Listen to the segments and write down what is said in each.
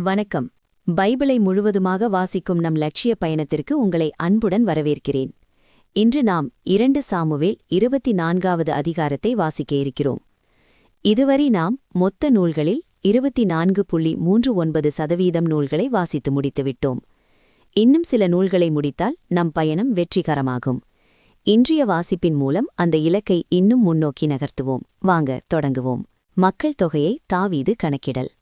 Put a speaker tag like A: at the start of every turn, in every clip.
A: வணக்கம். பைபிளை முழுவதுமாக வாசிக்கும் நம் லட்சிய பயணத்திற்கு உங்களை அன்புடன் வரவேற்கிறேன். இன்று நாம் இரண்டு சாமுவேல் இருபத்தி நான்காவது அதிகாரத்தை வாசிக்க இருக்கிறோம். இதுவரை நாம் மொத்த நூல்களில் இருபத்தி நான்கு புள்ளி மூன்று ஒன்பது சதவீதம் நூல்களை வாசித்து முடித்துவிட்டோம் இன்னும் சில நூல்களை முடித்தால் நம் பயணம் வெற்றிகரமாகும். இன்றைய வாசிப்பின் மூலம் அந்த இலக்கை இன்னும் முன்னோக்கி நகர்த்துவோம். வாங்க தொடங்குவோம். மக்கள் தொகையை தாவீது கணக்கிடல்.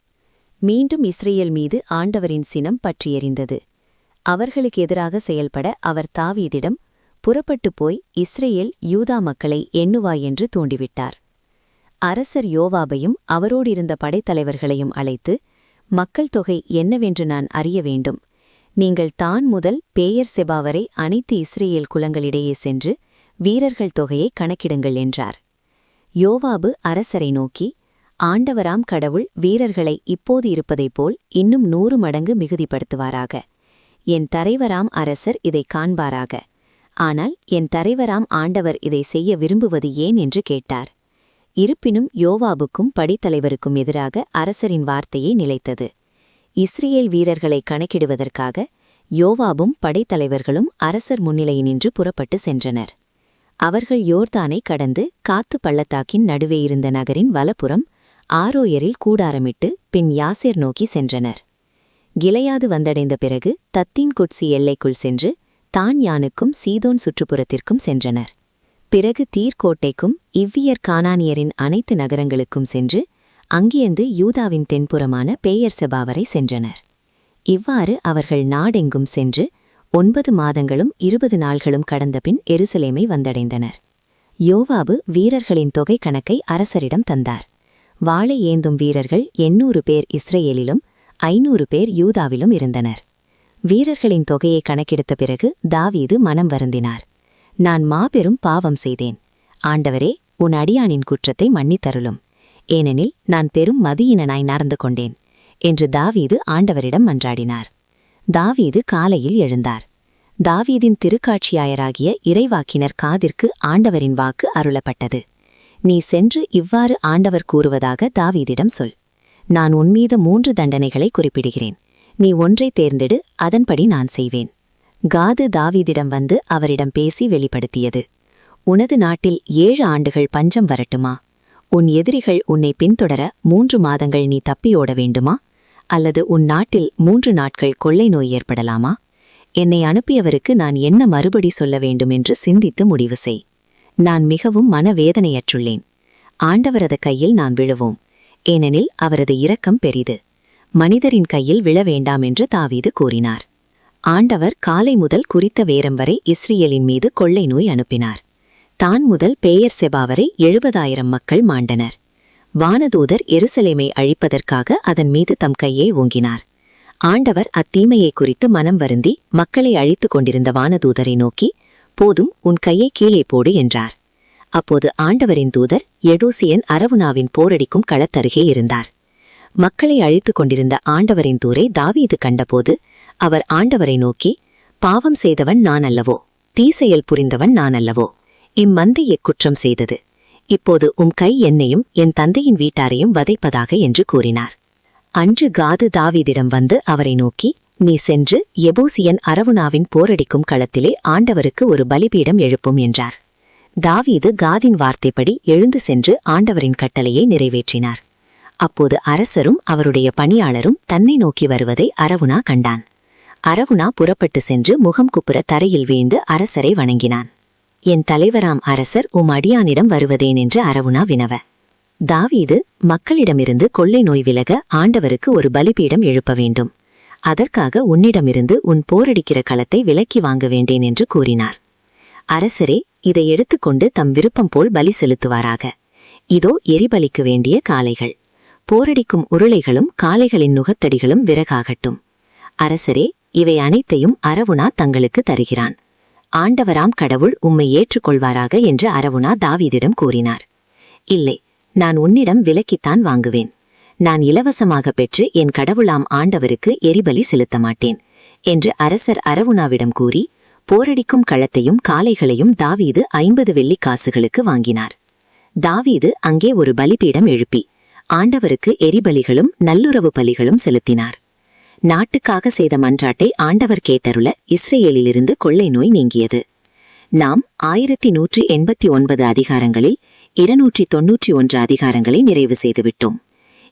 A: மீண்டும் இஸ்ரேல் மீது ஆண்டவரின் சினம் பற்றியெறிந்தது. அவர்களுக்கு எதிராக செயல்பட அவர் தாவீதிடம் புறப்பட்டு போய் இஸ்ரேல் யூதா மக்களை எண்ணுவாய் என்று தூண்டிவிட்டார். அரசர் யோவாபையும் அவரோடிருந்த படைத்தலைவர்களையும் அழைத்து மக்கள் தொகை என்னவென்று நான் அறிய வேண்டும். நீங்கள் தான் முதல் பேயர் செபா வரை அனைத்து இஸ்ரேல் குலங்களிடையே சென்று வீரர்கள் தொகையை கணக்கிடுங்கள் என்றார். யோவாபு அரசரை நோக்கி ஆண்டவராம் கடவுள் வீரர்களை இப்போது இருப்பதைப் போல் இன்னும் நூறு மடங்கு மிகுதிப்படுத்துவாராக. என் தரைவராம் அரசர் இதை காண்பாராக. ஆனால் என் தரைவராம் ஆண்டவர் இதை செய்ய விரும்புவது ஏன் என்று கேட்டார். இருப்பினும் யோவாபுக்கும் படித்தலைவருக்கும் எதிராக அரசரின் வார்த்தையை நிலைத்தது. இஸ்ரேல் வீரர்களை கணக்கிடுவதற்காக யோவாபும் படைத்தலைவர்களும் அரசர் முன்னிலையினின்று புறப்பட்டு சென்றனர். அவர்கள் யோர்தானை கடந்து காத்து பள்ளத்தாக்கின் நடுவே இருந்த நகரின் வலப்புறம் ஆரோயரில் கூடாரமிட்டு பின் யாசேர் நோக்கி சென்றனர். கிளையாது வந்தடைந்த பிறகு தத்தின் குட்சி எல்லைக்குள் சென்று தான் யானுக்கும் சீதோன் சுற்றுப்புறத்திற்கும் சென்றனர். பிறகு தீர்க்கோட்டைக்கும் இவ்வியர் கானானியரின் அனைத்து நகரங்களுக்கும் சென்று அங்கியந்து யூதாவின் தென்புறமான பேயர் செபாவரை சென்றனர். இவ்வாறு அவர்கள் நாடெங்கும் சென்று ஒன்பது மாதங்களும் இருபது நாள்களும் கடந்தபின் எருசலேமை வந்தடைந்தனர். யோவாபு வீரர்களின் தொகை கணக்கை அரசரிடம் தந்தார். வாளை ஏந்தும் வீரர்கள் எண்ணூறு பேர் இஸ்ரேலிலும் ஐநூறு பேர் யூதாவிலும் இருந்தனர். வீரர்களின் தொகையை கணக்கெடுத்த பிறகு தாவீது மனம் வருந்தினார். நான் மாபெரும் பாவம் செய்தேன். ஆண்டவரே உன் அடியானின் குற்றத்தை மன்னித்தருளும். ஏனெனில் நான் பெரும் மதியினனாய் நடந்து கொண்டேன் என்று தாவீது ஆண்டவரிடம் மன்றாடினார். தாவீது காலையில் எழுந்தார். தாவீதின் திருக்காட்சியாயராகிய இறைவாக்கினர் காதிற்கு ஆண்டவரின் வாக்கு அருளப்பட்டது. நீ சென்று இவ்வாறு ஆண்டவர் கூறுவதாக தாவீதிடம் சொல். நான் உன்மீத மூன்று தண்டனைகளை குறிப்பிடுகிறேன். நீ ஒன்றை தேர்ந்தெடு அதன்படி நான் செய்வேன். காது தாவீதிடம் வந்து அவரிடம் பேசி வெளிப்படுத்தியது. உனது நாட்டில் ஏழு ஆண்டுகள் பஞ்சம் வரட்டுமா? உன் எதிரிகள் உன்னை பின்தொடர மூன்று மாதங்கள் நீ தப்பியோட வேண்டுமா? அல்லது உன் நாட்டில் மூன்று நாட்கள் கொள்ளை நோய் ஏற்படலாமா? என்னை அனுப்பியவருக்கு நான் என்ன மறுபடி சொல்ல வேண்டும் என்று சிந்தித்து முடிவு செய். நான் மிகவும் மனவேதனையற்றுள்ளேன். ஆண்டவரது கையில் நான் விழுவோம். ஏனெனில் அவரது இரக்கம் பெரிது. மனிதரின் கையில் விழ வேண்டாம் என்று தாவீது கூறினார். ஆண்டவர் காலை முதல் குறித்த வேரம் வரை இஸ்ரேலின் மீது கொள்ளை நோய் அனுப்பினார். தான் முதல் பேயர் செபா வரை எழுபதாயிரம் மக்கள் மாண்டனர். வானதூதர் எருசலேமை அழிப்பதற்காக அதன் மீது தம் கையை ஓங்கினார். ஆண்டவர் அத்தீமையை குறித்து மனம் வருந்தி மக்களை அழித்துக் கொண்டிருந்த வானதூதரை நோக்கி போதும் உன் கையை கீழே போடு என்றார். அப்போது ஆண்டவரின் தூதர் எடூசியன் அரவுனாவின் போரடிக்கும் களத்தருகே இருந்தார். மக்களை அழித்துக் கொண்டிருந்த ஆண்டவரின் தூரை தாவீது கண்டபோது அவர் ஆண்டவரை நோக்கி பாவம் செய்தவன் நான் அல்லவோ தீசெயல் புரிந்தவன் நான் அல்லவோ இம்மந்தை எக்குற்றம் செய்தது. இப்போது உம் கை என்னையும் என் தந்தையின் வீட்டாரையும் வதைப்பதாக என்று கூறினார். அன்று காது தாவீதிடம் வந்து அவரை நோக்கி நீ சென்று எபூசியன் அரவுனாவின் போரடிக்கும் களத்திலே ஆண்டவருக்கு ஒரு பலிபீடம் எழுப்பும் என்றார். தாவீது காதின் வார்த்தைப்படி எழுந்து சென்று ஆண்டவரின் கட்டளையை நிறைவேற்றினார். அப்போது அரசரும் அவருடைய பணியாளரும் தன்னை நோக்கி வருவதை அரவுணா கண்டான். அரவுணா புறப்பட்டு சென்று முகம் குப்புற தரையில் வீழ்ந்து அரசரை வணங்கினான். என் தலைவராம் அரசர் உம் அடியானிடம் வருவதேன்? என்று அரவுணா வினவ. தாவீது மக்களிடமிருந்து கொள்ளை நோய் விலக ஆண்டவருக்கு ஒரு பலிபீடம் எழுப்ப வேண்டும். அதற்காக உன்னிடமிருந்து உன் போரடிக்கிற களத்தை விலக்கி வாங்க வேண்டேன் என்று கூறினார். அரசரே இதை எடுத்துக்கொண்டு தம் விருப்பம் போல் பலி செலுத்துவாராக. இதோ எரிபலிக்கு வேண்டிய காளைகள். போரடிக்கும் உருளைகளும் காளைகளின் நுகத்தடிகளும் விறகாகட்டும். அரசரே இவை அனைத்தையும் அரவுணா தங்களுக்கு தருகிறான். ஆண்டவராம் கடவுள் உம்மை ஏற்றுக்கொள்வாராக என்று அரவுணா தாவீதிடம் கூறினார். இல்லை நான் உன்னிடம் விலக்கித்தான் வாங்குவேன். நான் இலவசமாக பெற்று என் கடவுளாம் ஆண்டவருக்கு எரிபலி செலுத்த மாட்டேன் என்று அரசர் அரவுணாவிடம் கூறி போரடிக்கும் களத்தையும் காளைகளையும் தாவீது ஐம்பது வெள்ளி காசுகளுக்கு வாங்கினார். தாவீது அங்கே ஒரு பலிபீடம் எழுப்பி ஆண்டவருக்கு எரிபலிகளும் நல்லுறவு பலிகளும் செலுத்தினார். நாட்டுக்காக செய்த மன்றாட்டை ஆண்டவர் கேட்டருள இஸ்ரேலிலிருந்து கொள்ளை நோய் நீங்கியது. நாம் ஆயிரத்தி நூற்றி எண்பத்தி ஒன்பது அதிகாரங்களில் இருநூற்றி தொன்னூற்றி ஒன்று அதிகாரங்களை நிறைவு செய்துவிட்டோம்.